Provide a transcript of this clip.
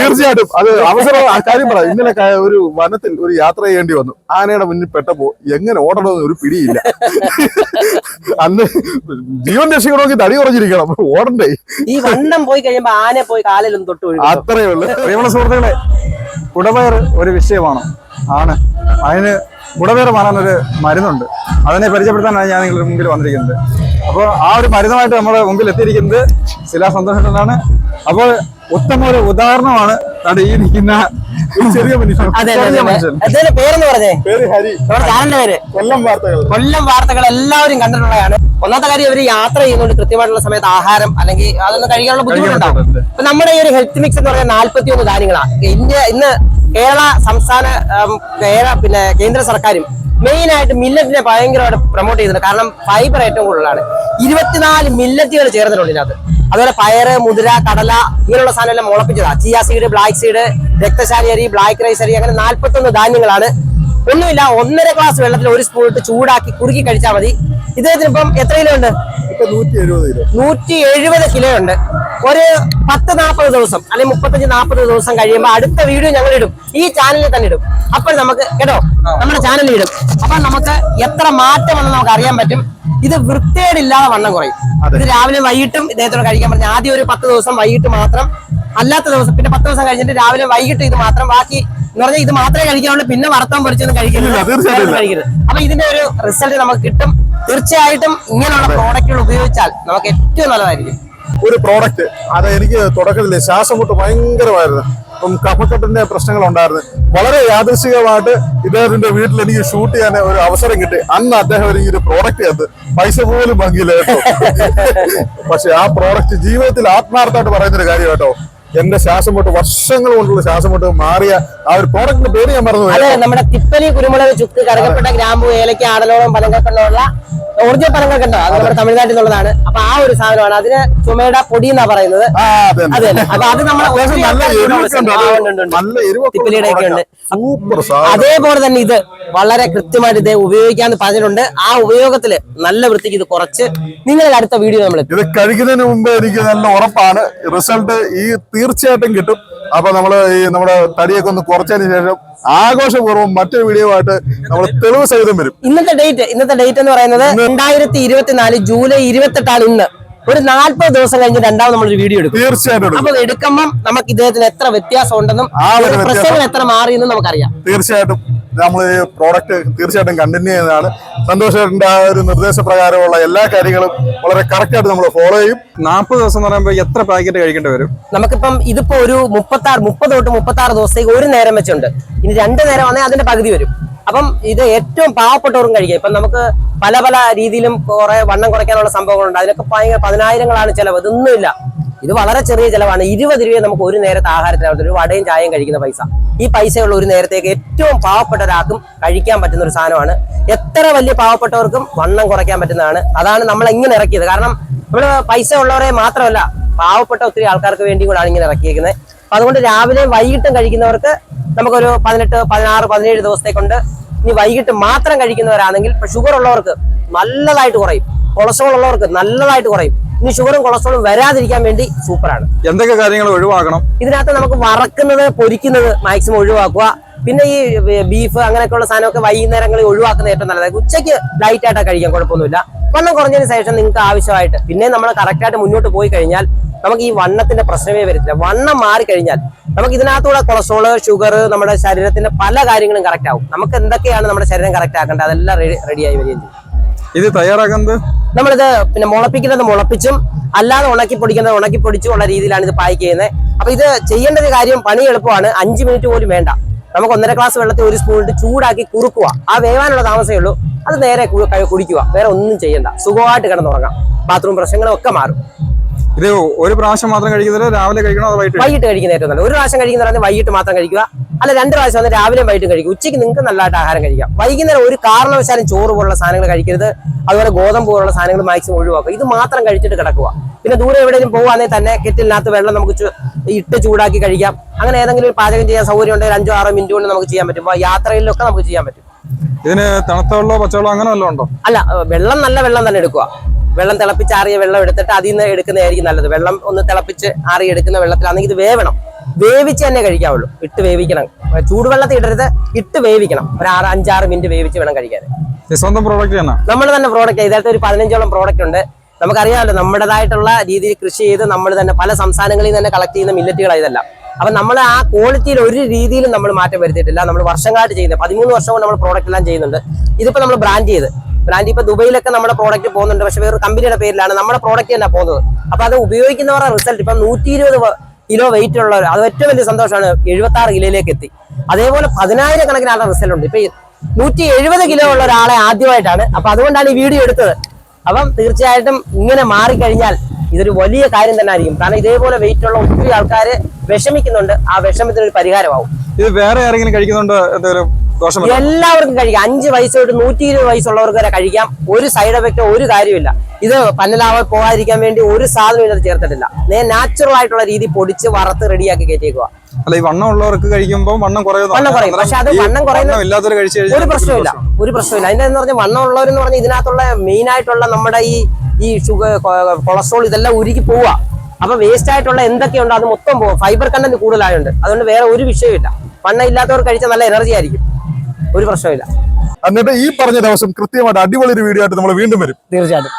തീർച്ചയായിട്ടും. അത് അവസരം ആ കാര്യം പറ. ഇന്നലെ ഒരു വനത്തിൽ ഒരു യാത്ര ചെയ്യേണ്ടി വന്നു. ആനയുടെ മുന്നിൽ പെട്ടപ്പോ എങ്ങനെ ഓടണമെന്ന് ഒരു പിടിയില്ല. അന്ന് ജീവൻ രക്ഷിക്കണമെങ്കിൽ തടി കുറഞ്ഞിരിക്കണം. ഓടണ്ടേ? ഈ വണ്ണം പോയി കഴിയുമ്പോ ആന പോയി കാലിലും തൊട്ട് അത്രയേ ഉള്ളൂ. പ്രിയമുള്ള സുഹൃത്തുക്കളെ കുടവയർ ഒരു വിഷയമാണ്. ആണ്. അതിന് കുടവയർ മാറാനൊരു ഒരു മരുന്നുണ്ട്. അതിനെ പരിചയപ്പെടുത്താനാണ് ഞാൻ നിങ്ങളുടെ മുമ്പിൽ വന്നിരിക്കുന്നത്. അപ്പോൾ ആ ഒരു മരുന്നുമായിട്ട് നമ്മുടെ മുമ്പിൽ എത്തിയിരിക്കുന്നത് ശിലാ സന്തോഷത്തിലാണ് അപ്പോൾ ഉത്തമ ഒരു ഉദാഹരണമാണ് അവിടെ ഈ നിൽക്കുന്ന ചെറിയ മനുഷ്യൻ. പേരെന്ന് പറഞ്ഞേ? പേര് ഹരി. പേര്? കൊല്ലം വാർത്തകൾ. കൊല്ലം വാർത്തകൾ എല്ലാവരും കണ്ടിട്ടുള്ളതാണ്. ഒന്നാമത്തെ കാര്യം ഇവർ യാത്ര ചെയ്യുന്നുണ്ട് കൃത്യമായിട്ടുള്ള സമയത്ത് ആഹാരം അല്ലെങ്കിൽ അതൊന്നും കഴിക്കാനുള്ള ബുദ്ധിമുട്ടുണ്ടാവും. നമ്മുടെ ഈ ഒരു ഹെൽത്ത് മിക്സ് എന്ന് പറയുന്ന നാല്പത്തി ഒന്ന് കാര്യങ്ങളാണ് ഇന്ത്യ ഇന്ന് കേരള സംസ്ഥാന കേരള പിന്നെ കേന്ദ്ര സർക്കാരും മെയിൻ ആയിട്ട് മില്ലറ്റിനെ ഭയങ്കരമായിട്ട് പ്രൊമോട്ട് ചെയ്യുന്നുണ്ട്. കാരണം ഫൈബർ ഏറ്റവും കൂടുതലാണ്. ഇരുപത്തിനാല് മില്ലറ്റുകൾ ചേർന്നിട്ടുണ്ട് ഇതിനകത്ത്. അതുപോലെ പയറ് മുതിര കടല ഇങ്ങനെയുള്ള സാധനമെല്ലാം മുളപ്പിച്ചതാണ് മുളപ്പിച്ചതാ. ചിയ സീഡ് ബ്ലാക്ക് സീഡ് രക്തശാലി അരി ബ്ലാക്ക് റൈസ് അരി അങ്ങനെ നാല്പത്തൊന്ന് ധാന്യങ്ങളാണ്. ഒന്നുമില്ല ഒന്നര ഗ്ലാസ് വെള്ളത്തിൽ ഒരു സ്പൂൺ ഇട്ട് ചൂടാക്കി കുറുക്കി കഴിച്ചാൽ മതി. ഇദ്ദേഹത്തിന് ഇപ്പം എത്ര കിലോ ഉണ്ട്? നൂറ്റി എഴുപത് കിലോ. ഉണ്ട്. ഒരു പത്ത് നാൽപ്പത് ദിവസം അല്ലെങ്കിൽ മുപ്പത്തഞ്ച് നാൽപ്പത് ദിവസം കഴിയുമ്പോൾ അടുത്ത വീഡിയോ ഞങ്ങൾ ഇടും. ഈ ചാനലിൽ തന്നെ ഇടും. അപ്പോൾ നമുക്ക് കേട്ടോ നമ്മുടെ ചാനലിൽ ഇടും. അപ്പൊ നമുക്ക് എത്ര മാറ്റമെന്ന് നമുക്ക് അറിയാൻ പറ്റും. ഇത് വൃത്തികേടില്ലാതെ വണ്ണം കുറയും. ഇത് രാവിലെ വൈകിട്ടും ഇദ്ദേഹത്തോട് കഴിക്കാൻ പറഞ്ഞു ആദ്യം ഒരു പത്ത് ദിവസം വൈകിട്ട് മാത്രം അല്ലാത്ത ദിവസം പിന്നെ പത്ത് ദിവസം കഴിഞ്ഞിട്ട് രാവിലെ വൈകിട്ട് ഇത് മാത്രം ബാക്കി എന്ന് പറഞ്ഞാൽ ഇത് മാത്രമേ കഴിക്കാവുള്ളൂ പിന്നെ വറുത്തം പൊരിച്ചൊന്നും കഴിക്കുന്നില്ല. അപ്പൊ ഇതിന്റെ ഒരു റിസൾട്ട് നമുക്ക് കിട്ടും. തീർച്ചയായിട്ടും ഇങ്ങനെയുള്ള പ്രോഡക്റ്റുകൾ ഉപയോഗിച്ചാൽ നമുക്ക് ഏറ്റവും നല്ലതായിരിക്കും. ഒരു പ്രോഡക്റ്റ് അത് എനിക്ക് തുടക്കത്തിൽ ശ്വാസം മുട്ട് ഭയങ്കരമായിരുന്നു. അപ്പം കഫക്കെട്ടിന്റെ പ്രശ്നങ്ങൾ ഉണ്ടായിരുന്നു. വളരെ യാദൃശികമായിട്ട് ഇദ്ദേഹത്തിന്റെ വീട്ടിൽ എനിക്ക് ഷൂട്ട് ചെയ്യാൻ ഒരു അവസരം കിട്ടി. അന്ന് അദ്ദേഹം എനിക്ക് ഒരു പ്രോഡക്റ്റ് ചെയ്ത് പൈസ പോലും ഭംഗിയില്ല കേട്ടോ പക്ഷെ ആ പ്രോഡക്റ്റ് ജീവിതത്തിൽ ആത്മാർത്ഥമായിട്ട് പറയുന്നൊരു കാര്യം കേട്ടോ എന്റെ ശ്വാസം മുട്ട് വർഷങ്ങൾ കൊണ്ടുള്ള ശ്വാസം മുട്ട് മാറിയ ആ ഒരു പ്രോഡക്റ്റിന്റെ പേര് ഞാൻ മറന്നു അതെ നമ്മുടെ തിപ്പലി കുരുമുളക് ചുക്ക് കടകപ്പെട്ട ഗ്രാമ്പു ഏലക്ക ആടലോളം പനങ്ങൾക്കുള്ള ഒറിജിനൽ പനങ്ങൾക്കുണ്ടോ അത് നമ്മുടെ തമിഴ്നാട്ടിൽ നിന്നുള്ളതാണ്. അപ്പൊ ആ ഒരു സാധനമാണ്. അതിന് ചുമയുടെ പൊടി എന്നാ പറയുന്നത്. അതേ അപ്പൊ അത് ഉണ്ട്. എരിവൊക്കെ തിപ്പലിയുടെ ഒക്കെ ഉണ്ട്. അതേപോലെ തന്നെ ഇത്. വളരെ കൃത്യമായിട്ട് ഇത് ഉപയോഗിക്കാന്ന് പറഞ്ഞിട്ടുണ്ട്. ആ ഉപയോഗത്തിൽ നല്ല വൃത്തിക്ക് ഇത് കുറച്ച് നിങ്ങൾ അടുത്ത വീഡിയോ നമ്മൾ ഇത് കഴിക്കുന്നതിന് മുമ്പ് എനിക്ക് നല്ല ഉറപ്പാണ്. റിസൾട്ട് ഈ തീർച്ചയായിട്ടും കിട്ടും. അപ്പൊ നമ്മൾ ഈ നമ്മുടെ തടിയൊക്കെ ഒന്ന് കുറച്ചതിന് ശേഷം ആഘോഷപൂർവം മറ്റൊരു വീഡിയോ ആയിട്ട് നമ്മൾ തെളിവ് സഹിതം വരും. ഇന്നത്തെ ഡേറ്റ് ഇന്നത്തെ ഡേറ്റ് എന്ന് പറയുന്നത് രണ്ടായിരത്തി ഇരുപത്തിനാല് ജൂലൈ ഇരുപത്തെട്ടാണ് ഇന്ന്. ഒരു നാല്പത് ദിവസം കഴിഞ്ഞ് രണ്ടാമത് നമ്മളൊരു വീഡിയോ എടുക്കും. തീർച്ചയായിട്ടും. അപ്പൊ എടുക്കുമ്പോൾ നമുക്ക് ഇദ്ദേഹത്തിന് എത്ര വ്യത്യാസം ഉണ്ടെന്നും പ്രശ്നങ്ങൾ എത്ര മാറിയെന്നും നമുക്കറിയാം. തീർച്ചയായിട്ടും. നമ്മൾ ഈ പ്രോഡക്റ്റ് തീർച്ചയായിട്ടും കണ്ടിന്യൂ ചെയ്യുന്നതാണ്. സന്തോഷേട്ടന്റെ ആ ഒരു നിർദ്ദേശപ്രകാരമുള്ള എല്ലാ കാര്യങ്ങളും വളരെ കറക്റ്റായിട്ട് നമ്മൾ ഫോളോ ചെയ്യും. നാൽപ്പത് ദിവസം എന്ന് പറയുമ്പോൾ എത്ര പാക്കറ്റ് കഴിക്കേണ്ടി വരും? നമുക്കിപ്പം ഇതിപ്പോ ഒരു മുപ്പത്തി ആറ് മുപ്പത് തൊട്ട് മുപ്പത്തി ആറ് ദിവസത്തേക്ക് ഒരു നേരം വെച്ചുണ്ട് ഇനി രണ്ട് നേരം വന്നാൽ അതിന്റെ പകുതി വരും. അപ്പം ഇത് ഏറ്റവും പാവപ്പെട്ടവർക്കും കഴിക്കാം. ഇപ്പം നമുക്ക് പല പല രീതിയിലും കുറെ വണ്ണം കുറയ്ക്കാനുള്ള സംഭവങ്ങളുണ്ട്. അതിനൊക്കെ ഭയങ്കര പതിനായിരങ്ങളാണ് ചിലവ്. ഇതൊന്നുമില്ല. ഇത് വളരെ ചെറിയ ചിലവാണ്. ഇരുപത് രൂപയെ നമുക്ക് ഒരു നേരത്തെ ആഹാരത്തിനകത്ത് ഒരു വടയും ചായയും കഴിക്കുന്ന പൈസ. ഈ പൈസയുള്ള ഒരു നേരത്തേക്ക് ഏറ്റവും പാവപ്പെട്ട ഒരാൾക്കും കഴിക്കാൻ പറ്റുന്ന ഒരു സാധനമാണ്. എത്ര വലിയ പാവപ്പെട്ടവർക്കും വണ്ണം കുറയ്ക്കാൻ പറ്റുന്നതാണ്. അതാണ് നമ്മൾ ഇങ്ങനെ ഇറക്കിയത്. കാരണം നമ്മൾ പൈസ ഉള്ളവരെ മാത്രമല്ല പാവപ്പെട്ട ഒത്തിരി ആൾക്കാർക്ക് വേണ്ടി കൂടാണ് ഇങ്ങനെ ഇറക്കിയിരിക്കുന്നത് അപ്പൊ അതുകൊണ്ട് രാവിലെയും വൈകിട്ടും കഴിക്കുന്നവർക്ക് നമുക്കൊരു പതിനെട്ട് പതിനാറ് പതിനേഴ് ദിവസത്തേക്കൊണ്ട് ഇനി വൈകിട്ട് മാത്രം കഴിക്കുന്നവരാണെങ്കിൽ ഇപ്പൊ ഷുഗർ ഉള്ളവർക്ക് നല്ലതായിട്ട് കുറയും. കൊളസ്ട്രോൾ ഉള്ളവർക്ക് നല്ലതായിട്ട് കുറയും. ഇനി ഷുഗറും കൊളസ്ട്രോളും വരാതിരിക്കാൻ വേണ്ടി സൂപ്പറാണ്. എന്തൊക്കെ കാര്യങ്ങൾ ഒഴിവാക്കണം? ഇതിനകത്ത് നമുക്ക് വറക്കുന്നത് പൊരിക്കുന്നത് മാക്സിമം ഒഴിവാക്കുക. പിന്നെ ഈ ബീഫ് അങ്ങനെയൊക്കെയുള്ള സാധനമൊക്കെ വൈകുന്നേരങ്ങളിൽ ഒഴിവാക്കുന്നത് ഏറ്റവും നല്ലത്. ഉച്ചയ്ക്ക് ലൈറ്റ് ആയിട്ടാണ് കഴിക്കാൻ കുഴപ്പമൊന്നുമില്ല. വണ്ണം കുറഞ്ഞതിന് ശേഷം നിങ്ങൾക്ക് ആവശ്യമായിട്ട് പിന്നെ നമ്മൾ കറക്റ്റായിട്ട് മുന്നോട്ട് പോയി കഴിഞ്ഞാൽ നമുക്ക് ഈ വണ്ണത്തിന്റെ പ്രശ്നമേ വരത്തില്ല. വണ്ണം മാറി കഴിഞ്ഞാൽ നമുക്ക് ഇതിനകത്തൂടെ കൊളസ്ട്രോൾ ഷുഗർ നമ്മുടെ ശരീരത്തിന്റെ പല കാര്യങ്ങളും കറക്റ്റ് ആവും. നമുക്ക് എന്തൊക്കെയാണ് നമ്മുടെ ശരീരം കറക്റ്റ് ആക്കേണ്ടത്? അതെല്ലാം റെഡി റെഡിയായി വരികയും ചെയ്യും. ഇത് തയ്യാറാക്കുന്നത്? നമ്മളിത് പിന്നെ മുളപ്പിക്കുന്നത് മുളപ്പിച്ചും അല്ലാതെ ഉണക്കി പൊടിക്കുന്നത് ഉണക്കി പൊടിച്ചും ഉള്ള രീതിയിലാണ് ഇത് പായ്ക്ക് ചെയ്യുന്നത്. അപ്പൊ ഇത് ചെയ്യേണ്ട ഒരു കാര്യം പണി എളുപ്പമാണ്. അഞ്ച് മിനിറ്റ് പോലും വേണ്ട. നമുക്ക് ഒന്നര ഗ്ലാസ് വെള്ളത്തിൽ ഒരു സ്പൂൺ ഇട്ട് ചൂടാക്കി കുറുക്കുക. ആ വേവാനുള്ള താമസമേ ഉള്ളൂ. അത് നേരെ കുടിക്കുക. വേറെ ഒന്നും ചെയ്യണ്ട. സുഖമായിട്ട് കിടന്നുറങ്ങാം. ബാത്റൂം പ്രശ്നങ്ങളും ഒക്കെ മാറും. ഇത് ഒരു പ്രാവശ്യം മാത്രം കഴിക്കുന്നത് രാവിലെ കഴിക്കണോ വൈകിട്ട് വൈകിട്ട് കഴിക്കുന്ന ഏറ്റവും നല്ല ഒരു പ്രാവശ്യം കഴിക്കുന്ന വൈകിട്ട് മാത്രം കഴിക്കുക. അല്ല രണ്ട് പ്രാവശ്യം വന്ന് രാവിലെ വൈകിട്ടും കഴിക്കും. ഉച്ചയ്ക്ക് നിങ്ങൾക്ക് നല്ലതായിട്ട് ആഹാരം കഴിക്കാം. വൈകുന്നേരം ഒരു കാരണവശാലും ചോറ് പോലുള്ള സാധനങ്ങൾ കഴിക്കരുത്. അതുപോലെ ഗോതമ്പ് പോലുള്ള സാധനങ്ങൾ മാക്സിമം ഒഴിവാക്കുക. ഇത് മാത്രം കഴിച്ചിട്ട് കിടക്കുക. പിന്നെ ദൂരെ എവിടെയെങ്കിലും പോകുകയാണെങ്കിൽ തന്നെ കെറ്റിലിനകത്ത് വെള്ളം നമുക്ക് ഇട്ട് ചൂടാക്കി കഴിക്കാം. അങ്ങനെ ഏതെങ്കിലും ഒരു പാചകം ചെയ്യാൻ സൗകര്യം ഉണ്ടെങ്കിൽ അഞ്ചോ ആറോ മിനിറ്റ് കൊണ്ട് നമുക്ക് ചെയ്യാൻ പറ്റും. യാത്രയിലൊക്കെ നമുക്ക് ചെയ്യാൻ പറ്റും. ഇതിന് തണുത്ത വെള്ളമോ പച്ചവെള്ളമോ അങ്ങനെ വല്ലതും ഉണ്ടോ? അല്ല വെള്ളം നല്ല വെള്ളം തന്നെ എടുക്കുക. വെള്ളം തിളപ്പിച്ച് ആറിയ വെള്ളം എടുത്തിട്ട് അതിൽ നിന്ന് എടുക്കുന്നതായിരിക്കും നല്ലത്. വെള്ളം ഒന്ന് തിളപ്പിച്ച് ആറിയെടുക്കുന്ന വെള്ളത്തിലാണെങ്കിൽ ഇത് വേവണം. വേവിച്ച് തന്നെ കഴിക്കാവുള്ളൂ. ഇട്ട് വേവിക്കണം. ചൂടുവെള്ളത്തിൽ ഇടരുത്. ഇട്ട് വേവിക്കണം. ഒരു ആറ് അഞ്ചാറ് മിനിറ്റ് വേവിച്ച് വേണം കഴിക്കാൻ. സ്വന്തം പ്രോഡക്റ്റ് നമ്മൾ തന്നെ പ്രോഡക്റ്റ് ഇതായിട്ട് ഒരു പതിനഞ്ചോളം പ്രോഡക്റ്റ് ഉണ്ട്. നമുക്കറിയാമല്ലോ നമ്മുടേതായിട്ടുള്ള രീതിയിൽ കൃഷി ചെയ്ത് നമ്മൾ തന്നെ പല സംസ്ഥാനങ്ങളിൽ നിന്ന് തന്നെ കളക്ട് ചെയ്യുന്ന മില്ലറ്റുകളാണ് ഇതെല്ലാം. അപ്പൊ നമ്മൾ ആ ക്വാളിറ്റിയിൽ ഒരു രീതിയിലും നമ്മൾ മാറ്റം വരുത്തിയിട്ടില്ല. നമ്മൾ വർഷങ്ങളായിട്ട് ചെയ്യുന്നത്. പതിമൂന്ന് വർഷം കൊണ്ട് നമ്മൾ പ്രോഡക്റ്റ് എല്ലാം ചെയ്യുന്നുണ്ട്. ഇതിപ്പോ നമ്മൾ ബ്രാൻഡ് ചെയ്ത്. ബ്രാൻഡ് ഇപ്പൊ ദുബൈയിലൊക്കെ നമ്മുടെ പ്രോഡക്റ്റ് പോകുന്നുണ്ട്. പക്ഷെ വേറെ കമ്പനിയുടെ പേരിലാണ് നമ്മുടെ പ്രോഡക്റ്റ് തന്നെ പോകുന്നത്. അപ്പൊ അത് ഉപയോഗിക്കുന്നവരുടെ റിസൾട്ട് ഇപ്പൊ നൂറ്റി ഇരുപത് കിലോ വെയിറ്റ് ഉള്ളവർ അത് ഏറ്റവും വലിയ സന്തോഷമാണ്. എഴുപത്തി ആറ് കിലോയിലേക്ക് എത്തി. അതേപോലെ പതിനായിരം കണക്കിന് ആളുടെ റിസൾട്ട് ഉണ്ട്. ഇപ്പൊ നൂറ്റി എഴുപത് കിലോ ഉള്ള ഒരാളെ ആദ്യമായിട്ടാണ്. അപ്പൊ അതുകൊണ്ടാണ് ഈ വീഡിയോ എടുത്തത്. അപ്പം തീർച്ചയായിട്ടും ഇങ്ങനെ മാറിക്കഴിഞ്ഞാൽ ഇതൊരു വലിയ കാര്യം തന്നെ ആയിരിക്കും. കാരണം ഇതേപോലെ വെയിറ്റ് ഉള്ള ഒത്തിരി ആൾക്കാർ വിഷമിക്കുന്നുണ്ട്. ആ വിഷമത്തിന് ഒരു പരിഹാരമാവും. ഇത് വേറെ ആരെങ്കിലും കഴിക്കുന്നുണ്ടോ? എന്തെങ്കിലും? എല്ലാവർക്കും കഴിക്കാം. അഞ്ച് വയസ്സ് തൊട്ട് നൂറ്റി ഇരുപത് വയസ്സുള്ളവർക്ക് വരെ കഴിക്കാം. ഒരു സൈഡ് എഫക്റ്റോ ഒരു കാര്യമില്ല ഇത് പന്നലാവ പോകാതിരിക്കാൻ വേണ്ടി ഒരു സാധനം ഇതിനകത്ത് ചേർത്തിട്ടില്ല. നേ നാച്ചുറൽ ആയിട്ടുള്ള രീതി പൊടിച്ച് വറുത്ത് റെഡിയാക്കി കയറ്റിയേക്കുക. അല്ല ഈ വണ്ണം ഉള്ളവർക്ക് കഴിക്കുമ്പോൾ വണ്ണം കുറയുന്നു വണ്ണം കുറയും. പക്ഷെ അത് വണ്ണം കുറയുന്ന- ഒരു പ്രശ്നമില്ല ഒരു പ്രശ്നമില്ല അതിന്റെ എന്ന് പറഞ്ഞാൽ വണ്ണം ഉള്ളവരെന്ന് പറഞ്ഞാൽ ഇതിനകത്തുള്ള മെയിൻ ആയിട്ടുള്ള നമ്മുടെ ഈ ഈ ഷുഗർ കൊളസ്ട്രോൾ ഇതെല്ലാം ഉരുക്കി പോവുക. അപ്പൊ വേസ്റ്റ് ആയിട്ടുള്ള എന്തൊക്കെയുണ്ടോ അത് മൊത്തം പോകും ഫൈബർ കണ്ടന്റ് കൂടുതലായുണ്ട്. അതുകൊണ്ട് വേറെ ഒരു വിഷയമില്ല വണ്ണം ഇല്ലാത്തവർ കഴിച്ചാൽ നല്ല എനർജി ആയിരിക്കും. ഒരു പ്രശ്നമില്ല എന്നിട്ട് ഈ പറഞ്ഞ ദിവസം കൃത്യമായിട്ട് അടിപൊളി ഒരു വീഡിയോ ആയിട്ട് നമ്മൾ വീണ്ടും വരും. തീർച്ചയായിട്ടും.